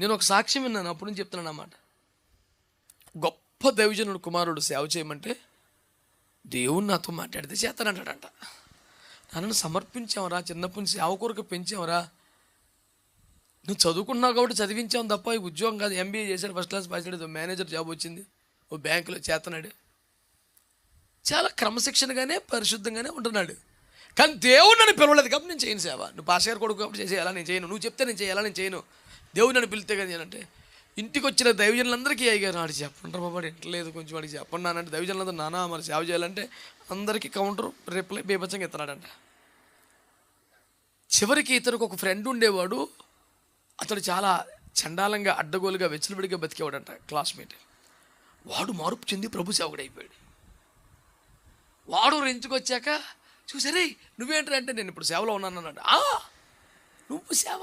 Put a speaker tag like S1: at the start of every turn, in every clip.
S1: నేను ఒక సాక్ష్యం విన్నాను అప్పుడు నుంచి చెప్తున్నాను అన్నమాట. గొప్ప దైవజనుడు కుమారుడు సేవ చేయమంటే దేవుడు నాతో మాట్లాడితే చేస్తానంటాడంట. నన్ను సమర్పించావరా చిన్నప్పటి నుంచి సేవ కొరకు పెంచావరా. నువ్వు చదువుకున్నావు కాబట్టి చదివించావు తప్ప ఈ ఉద్యోగం కాదు. ఎంబీఏ చేశాడు ఫస్ట్ క్లాస్ పాస్ అయ్యాడు మేనేజర్ జాబ్ వచ్చింది. ఓ బ్యాంకులో చేస్తున్నాడు. చాలా క్రమశిక్షణగానే పరిశుద్ధంగానే ఉంటున్నాడు. కానీ దేవుడు నన్ను పిలవలేదు కాబట్టి నేను చేయను సేవ. నువ్వు పాస్ గారు కొడుకు కాబట్టి చేసేయాలా? నేను చేయను. నువ్వు చెప్తే నేను చేయాలా? నేను చేయను. దేవుడు నన్ను పిలితే కదా నేనంటే ఇంటికి వచ్చిన దైవజనులందరికీ అయ్యారు వాడికి చెప్పండి రా బాబా ఇంటలేదు కొంచెం వాడికి చెప్పండి నానంటే దైవజనులందరూ నానా మరి సేవ చేయాలంటే అందరికీ కౌంటర్ రిప్లై బీభత్సంగా ఇస్తున్నాడంట చివరికి ఇతనికి ఒక ఫ్రెండ్ ఉండేవాడు అతడు చాలా చండాలంగా అడ్డగోలుగా వెచ్చలబడిగా బతికేవాడంట క్లాస్మేట్. వాడు మార్పు చెంది ప్రభు సేవకుడు అయిపోయాడు. వాడు రెంచుకొచ్చాక చూసారే నువ్వేంటి అంటే నేను ఇప్పుడు సేవలో ఉన్నాను అన్నాడు "ఆ, నువ్వు సేవ?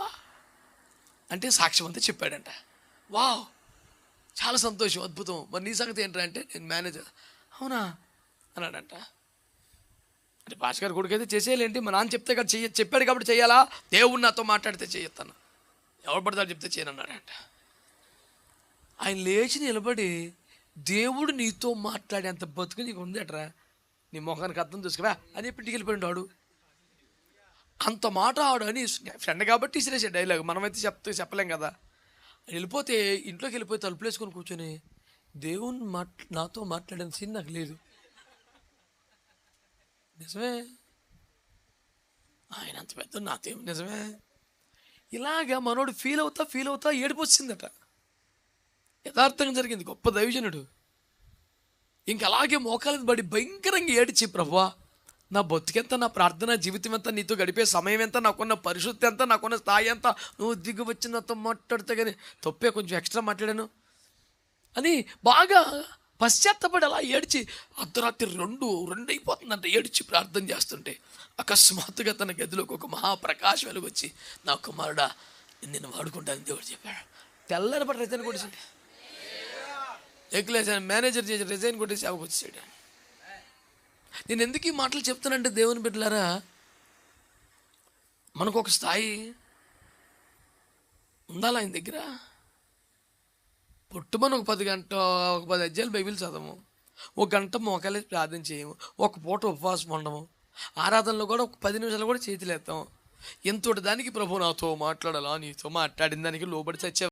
S1: అంటే సాక్ష్యం అంతా చెప్పాడంట. వావ్! చాలా సంతోషం అద్భుతం. మరి నీ సంగతి ఏంటంటే నేను మేనేజర్. అవునా? అన్నాడంట. అంటే భాష గారు కొడుకు అయితే చేసేయాలేంటి? మా నాన్న చెప్తే కదా చెయ్య చెప్పాడు కాబట్టి చేయాలా దేవుడు నాతో మాట్లాడితే చేయొత్తాను ఎవరు పడతాడు చెప్తే చేయనన్నాడంట. ఆయన లేచి నిలబడి దేవుడు నీతో మాట్లాడేంత బతుకు నీకు ఉందట్రా నీ మొఖానికి అర్థం చూసుకురా అని చెప్పి ఇంటికి వాడు. అంత మాట ఆడు అని ఫ్రెండ్ కాబట్టి ఇసిరేసే డైలాగ్. మనమైతే చెప్తే చెప్పలేం కదా. వెళ్ళిపోతే ఇంట్లోకి వెళ్ళిపోయి తలుపులు వేసుకొని కూర్చొని దేవుని మాట్ నాతో మాట్లాడిన సీన్ నాకు లేదు. నిజమే? ఆయన అంత పెద్ద నాతేం నిజమే. ఇలాగా మనోడు ఫీల్ అవుతా ఫీల్ అవుతా ఏడుపు వచ్చిందట. యథార్థంగా జరిగింది గొప్ప దైవజనుడు. ఇంక అలాగే బడి పడి భయంకరంగా ఏడిచి ప్రభా. నా బతుకెంత నా ప్రార్థన జీవితం ఎంత నీతో గడిపే సమయం ఎంత నాకున్న పరిశుద్ధి ఎంత నాకున్న స్థాయి ఎంత నువ్వు దిగు వచ్చి నాతో మాట్లాడితే కానీ తప్పే కొంచెం ఎక్స్ట్రా మాట్లాడాను. అని బాగా పశ్చాత్తపడి అలా ఏడ్చి అర్ధరాత్రి రెండు రెండు అయిపోతుందంట ఏడ్చి ప్రార్థన చేస్తుంటే అకస్మాత్తుగా తన గదిలోకి ఒక మహాప్రకాశం వెలుగు వచ్చి నా కుమారుడా నేను వాడుకుంటానని దేవుడు చెప్పాడు. తెల్లని పడి రిజైన్ కొట్టేసాడు. ఎక్కలేసాను మేనేజర్ చేసి రిజైన్ కొట్టేసి సేవకు వచ్చేసాడు. నేను ఎందుకు ఈ మాటలు చెప్తానంటే దేవుని బిడ్డలారా మనకు ఒక స్థాయి ఉండాలి ఆయన దగ్గర? పుట్టుమని ఒక పది గంట ఒక పది అజ్జాలు బైబిల్ చదవము. ఒక గంట మోకాలే ప్రార్థన చేయము. ఒక పూట ఉపవాసం ఉండము. ఆరాధనలో కూడా ఒక పది నిమిషాలు కూడా చేతులు ఎత్తాము. ఎంతటి దానికి ప్రభు నాతో మాట్లాడాలా నీతో మాట్లాడిన దానికి లోబడి చచ్చే